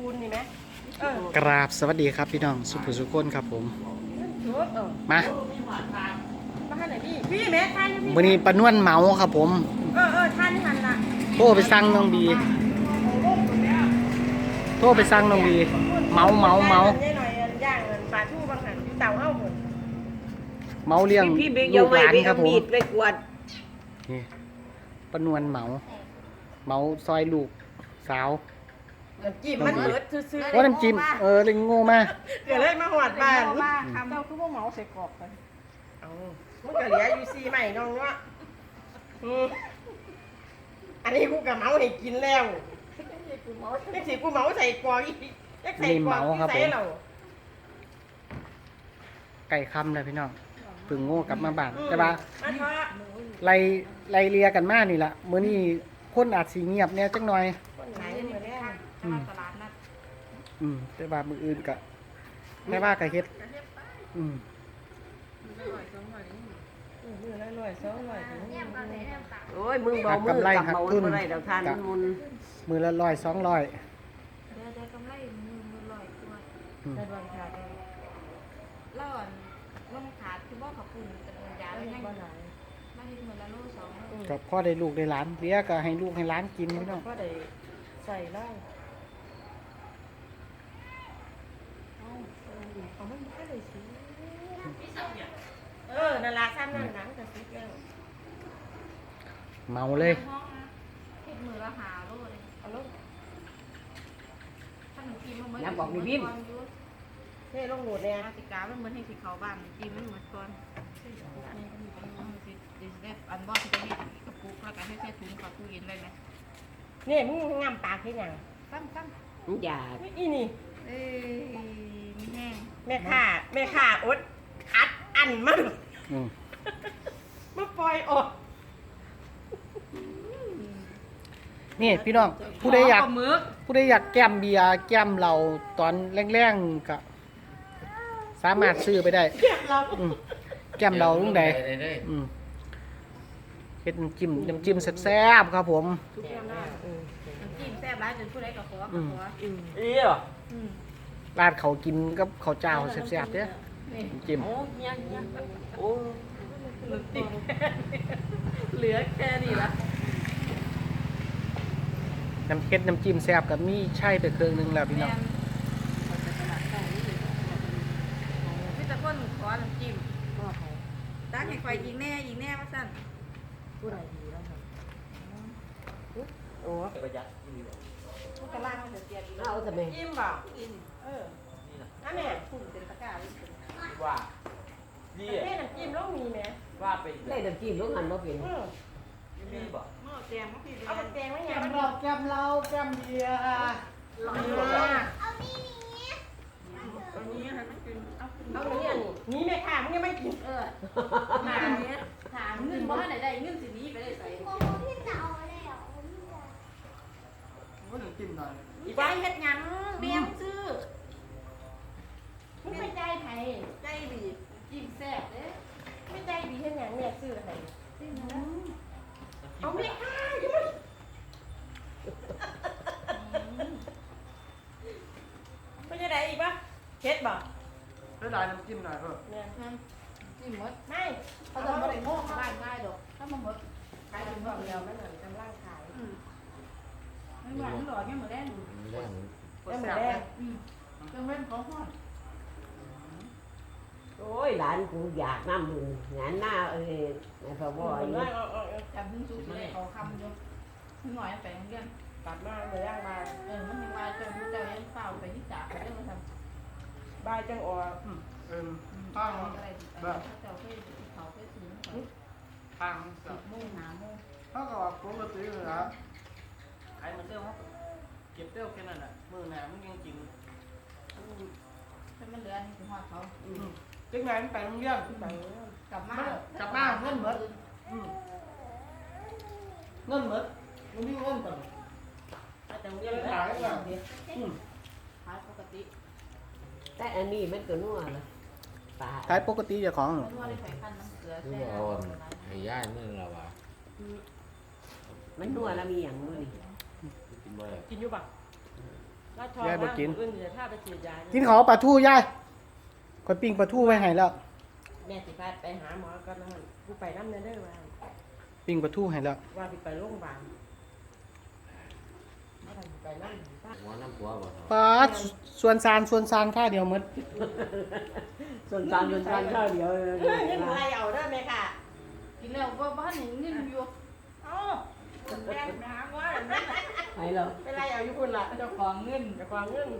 ปูนนี่ไหมเออกราบสวัสดีครับพี่น้องสุภุสุคนครับผมชุดเออมามาทานไหนพี่พี่แม่ทานอยู่พี่วันนี้ปะนวนเหมาครับผม เออเออทานที่หันละโทรไปสั่งน้องบี โทรไปสั่งน้องบีเหมาเหมาเหมาย่างหน่อยย่างเงินปลาทูบางหันที่เต่าเฮ้าหมดเหมาเลี้ยงพี่บิ๊กลูยังกหไม่ลานบิ๊กครับผมมีดไปกวดนี่ปะนวนเหมาเหมาซอยลูกสาว น้ำจิ้มมันเบิดซื้อว่าน้ำจิ้มเออเลยโง่มากๆเกิดเลยมาหอดบ้านคำเจ้าคือว่าเมาใส่กรอบไปเอามันก็เหลืออยู่ซีใหม่น้องเนาะอืมอันนี้กูกับเมาให้กินแล้วยังสิกูเมาใส่กวางอีกยังใส่กวางที่ใส่เราไก่คำเลยพี่น้องเพึ่งโง่กลับมาบ้านแต่ว่ามันเพราะไล่ไล่เลียกันมานี่ละมื้อนี้คนอาจสิเงียบแหน่จักหน่อย คนไหนเหมือนแน่ อืม ตลาดนัด อืมแต่ว่ามืออื่นก็ไม่ว่าก็เฮ็ดอืมมือละหน่อยสองหน่อยถึงโอ้ยมึงบอกมือกลับมาวันไรเดี๋ยวทานมุนมือละร้อยสองร้อยเดี๋ยวได้กำไรมือมือลอยตัวอืมในวันขาดแล้วอ่อนลงขาดคือบ่ขับปุ่นกับเงินยาแล้แล้ววยัยังงบ่หลายมาที่มือละโลสองโลก็พ่อได้ลูกได้หลานเลี้ยก็ให้ลูกให้หลานกินพี่น้องก็ได้ใส่เหล้าเอามันก็เลยสิเออ นั่นละซ้ำนั่นหนังกับซิกแล้วเมาเลยห้องนะคิดมือละหาโลเลยเอาลงถ้าหนูกินมันเหมือนเท่ลงโหลดเนี่ยอาติกามันเหมือนให้สิเขาบ้านกินมันเหมือนก่อนอันบอสจะให้กระปุกแล้วก็ให้ใส่ถุงกับตู้เย็นเลยนะนี่มึงงามปากแค่ยังตั้งตั้งอย่าอีนี่ เอ้ยมีแห้งแม่ข่าแม่ข่าอดอัดอันมัน อืมมาปล่อยออกนี่พี่น้องผู้ใดอยาก ปลหมึกผู้ใดอยากแก้มเบียร์แก้มเหล้าตอนแรงๆก็สามารถซื้อไปได้ เก็บเราอืมแก้มเหล้าลุงใดได้เลยอืมเฮ็ดน้ำจิ้มน้ำจิ้มแซ่บๆครับผม ทุกอย่างได้เออน้ำจิ้มแซ่บร้ายจนผู้ใดก็ขออืก็มขออืม เอี้ย อืมราดเขาวกินกับข้าวเจ้าแซ่บๆเด้อ นี่น้ำจิ้ม โอ้ยังยังโอ้เหลือแค่นี้ละน้ำเฮ็ดน้ำจิ้มแซ่บกับมีใช่ไปเครื่องนึงแล้วพี่น้องพี่ตะก้นขอน้ำจิ้มตั้งให้ไฟยิงแน่ยิงแน่ว่าสั่นผู้ใดดีแล้วครับโอ้ทุกกระล่างมันจะเสียดีเอาทำไมยิ้มบ่กินเอออันแม่พุ่งเป็นตะกร้า เลยว่าดีแม่น้ำจิ้มต้องมีไหมว่าไปได้น้ำจิ้มต้องหันมาเป็นเออมีบ่หม้อแกงมะพริกเอาไปแกงไว้ไงแก้มมันเหล้าแก้มเหล้าแก้มเบียร์ร้อนมากตอนนี้ให้มันกินเอาขึ้นเอาเนี้ยนี่นี่แม่ค่ะมึงยังไม่กินเออถามถามเงินบ่ไหนได้เงินสินี้ไปได้ใส่ว่าน้ำจิ้มหน่อยอีใจเฮ็ดหยังเบี้ยมซื้อ มึงไม่ใจไผ ใจดีจิ้มแซ่บเด้ ไม่ใจดีเช่น อย่างเนี่ยซื้ออะไรจิ้มนะเอาแม่ค่ะยังไม่ไม่ใช่ไหนอีกปะเช็ดบ่ได้ได้น้ำจิ้มหน่อยเพิ่มเนี่ยจิ้มหมดไม่เขาจะบ่ได้โง่เข้าบ้านง่ายดอกถ้ามันหมดขายถึงบอกเดียวมันเหมือนกำลังขายอืมไม่หวานหรอกแค่หมูแดงเรื่องแล้วเหมือนแรกอืมจังเว้นเขาฮ้อน โอ้ยหลานกูอยากน้ำมึงงานหน้าเอ้ยนายพ่อบ่เหอมือนยว่าเอาเอาเอาจำถึงสุดเลยเขาคำอยู่หน่อยไปโรงเรียนกลับมาเหมือนย่างมาเออมันยังว่าเจ้าผู้เจ้ายังเฝ้าไปที่จ่าไปเรื่องมาทำบายจังออกเออข้าวอะไรแบบเจ้าเคยเขาเคยซื้อทางสิบโมงหาโมงเขาก็ปกติเลยครับขายเหมือนเดิมเขาก็เก็บเต้าแค่นั้นแหละมือหนามันยังจริงถ้ามันเหลือนี่คือหอดเขา จังไหนมันไปโรงเรียนไปกลับมากลับมาเงินหมดอืมเงินหมดมันมีเงินก่อนอาจจะเรียนขายก่อนอืมขายปกติแต่อันนี้มันก็นัวเลยปลาขายปกติเจ้าของเพราะว่าได้ใส่ขั้นน้ำเกลือคือแค่เอาให้ย่ายมือเราอะมันนัวแล้วมีอย่างมือนี่กินบ่กินอยู่ปะยายบ่กิน กินเขาปลาทูยาย อยปิ้งปลาทูไว้ให้แล้ว แม่สิพาไปหาหมอก่อนนะฮะกูไปน้ำเนเด้อว่าปิ้งปลาทูให้แล้ว ว่าสิไปโรงพยาบาลว่าสิไปน้ำหัวน้ำหัวบ่ปลาดส่วนซานส่วนซานค่าเดียวหมดส่วนตามส่วนตามเท่าเดียวเลยเฮ้ยเงินอะไรเอาได้ไหมค่ะกินแล้วบ่บ้านนี่เงินอยู่เอ้าแบ่งไปหาว่าอันนั้นน่ะไปแล้วไปไล่เอาอยู่คุณล่ะเจ้าของเงินเจะความเงิน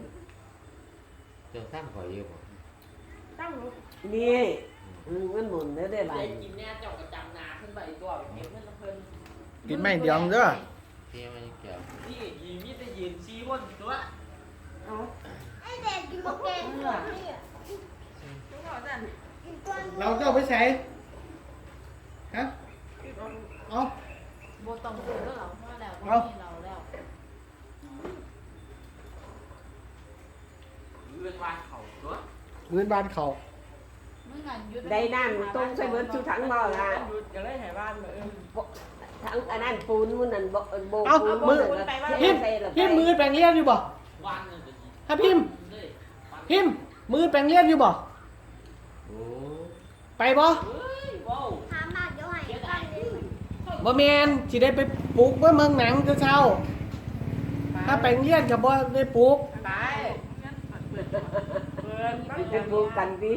เจ้าตั้งข่อยเยอะบ่ ตั้งนี่อืมมันหมุนได้ได้หลายกินเนี่ยเจ้าก็จำนาขึ้นไปตัวเก็บเงินละเพิ่นกินไม่เดียวเด้อเที่ยวมันยังเกี่ยวนี่ยีมีแต่ยืนซีคนตัวเอาไอ้เด็กกินหมกแกงหมดนี่อะทุกคนนั่นกินก้อนเราจะเอาไปใช้ฮะเอาบ่ต้องซื้อแล้วเหรอว่าแล้วเอามีเราแล้วเรื่องวานเขาตัว เงินบ้านเขามึงงานหยุดได้น้ำต้มใส่เบิดชูถังบ่ล่ะหยุดก็เลยให้บ้านมาเออทั้งอันนั้นปูนมันนั่นบ่โบเอาปูนมือนั่นก็พิมพ์ใส่ละไปพิมพ์มือแปลงเลียนอยู่บ่วานนึงก็ยีถ้าพิมพ์เลยพิมพ์มือแปลงเลียนอยู่บ่โอ้ไปบ่เฮ้ยว้าวถามมาเดี๋ยวให้ก้อนนี้บ่แมนสิได้ไปปลูกเมื่อเมืองหนังเช้าๆถ้าแปลงเลียนก็บ่ได้ปลูกไป เงินเปิดเปิดมันไปปลูกกันดิ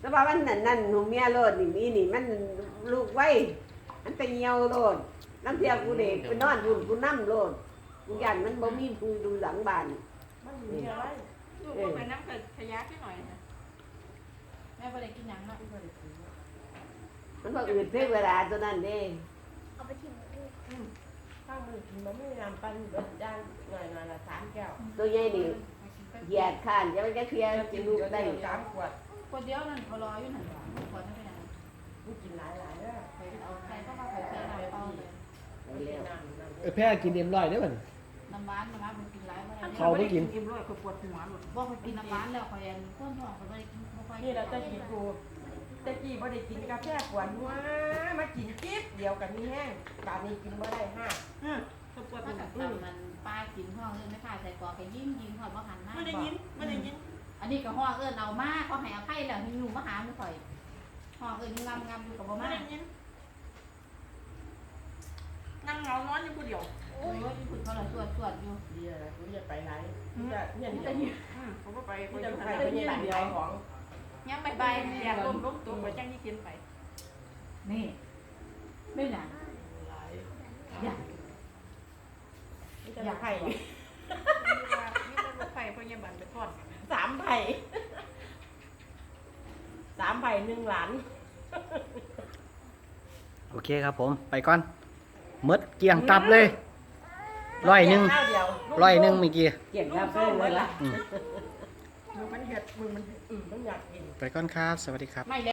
แต่ว่ามันนั่นนั่นหนูเมียโลดนี่มีนี่มันลูกไว้มันไปเหี่ยวโลดน้ำเทียกูเด็กไปนอนอยู่กูน้ำโลดกูยันมันบ่มีผู้ดูหลังบ้านมันมีอะไรลูกก็ไปน้ำกับขยะที่หน่อยนะแม่บ่ได้กินหยังเนาะมันบ่อืดเพียงเวลาตัวนั้นเด้เอาไปทิ้งไว้ด้วยข้างมือมันไม่นำปั้นเบิดย่างหน่อยหน่อยละสามแก้วตัวใหญ่นี่ เหยียดข้านจะมันจะเคลียร์กินลูกได้สามขวดคนเดียวนั่นเขารออยู่นั่นว่ะคนนั้นไปไหนกูกินหลายหลายเด้อไปเอาใครก็มาไปใส่น้ำเปล่าเลยเออแพ้กินเอ็มร้อยเด้อบัดน้ำหวานน้ำหวานมันกินหลายบ่ได้เขาไม่กินกินร้อยก็ปวดหัวหมดบ่เคยกินน้ำหวานแล้วเข่อยอันคนท้องข่อยบ่ได้กินบ่ค่อยนี่เราจะกินกูต่กี้บ่ได้กินกาแฟขวดหัวมากินจิ๊บเดียวกันนี่แห้งบาดนี้กินบ่ได้ห้า ก็ปวดหัวกับตำมันป้ากินห้องเอิ้นไม่ขายใส่กรอกก็ยิ่งยิงข่อยบ่หันหน้าไม่ได้ยินไม่ได้ยิน อันนี้ก็ห้องเอิ้นเอามาเขาให้อภัยแล้วหิวมาหาไม่ข่อยห้องเอิ้นงำงำอยู่กับบ่มานั่งเงานอนอยู่ผู้เดียวโอ้ยอยู่พุ่นเขาเลยสวดสวดอยู่เดี๋ยวกูจะไปไหนกูจะเนี่ยมันเดีจะยวหิวอืมผมก็ไปกูคนจะเดียวไปไปเนี่ยเดียวของยังไปไปอยากล้มล้มตัวไปจังยี่กินไป นี่ไม่หนาอยาก นี่จะไผ่มีว่ามีแต่รถไฟพยาบาลไปทอดสามไผ่สามไผ่หนึ่งหลานโอเคครับผมไปก่อนหมดเกลี่ยงตับเลยร้อยหนึ่งข้าวเดียวร้อยหนึ่งเมื่อกี้เกี่ยงคาเฟ่เลยล่ะมึงมันเห็ดมึงมันอืมต้องอยากกินไปก่อนครับ สวัสดีครับไม่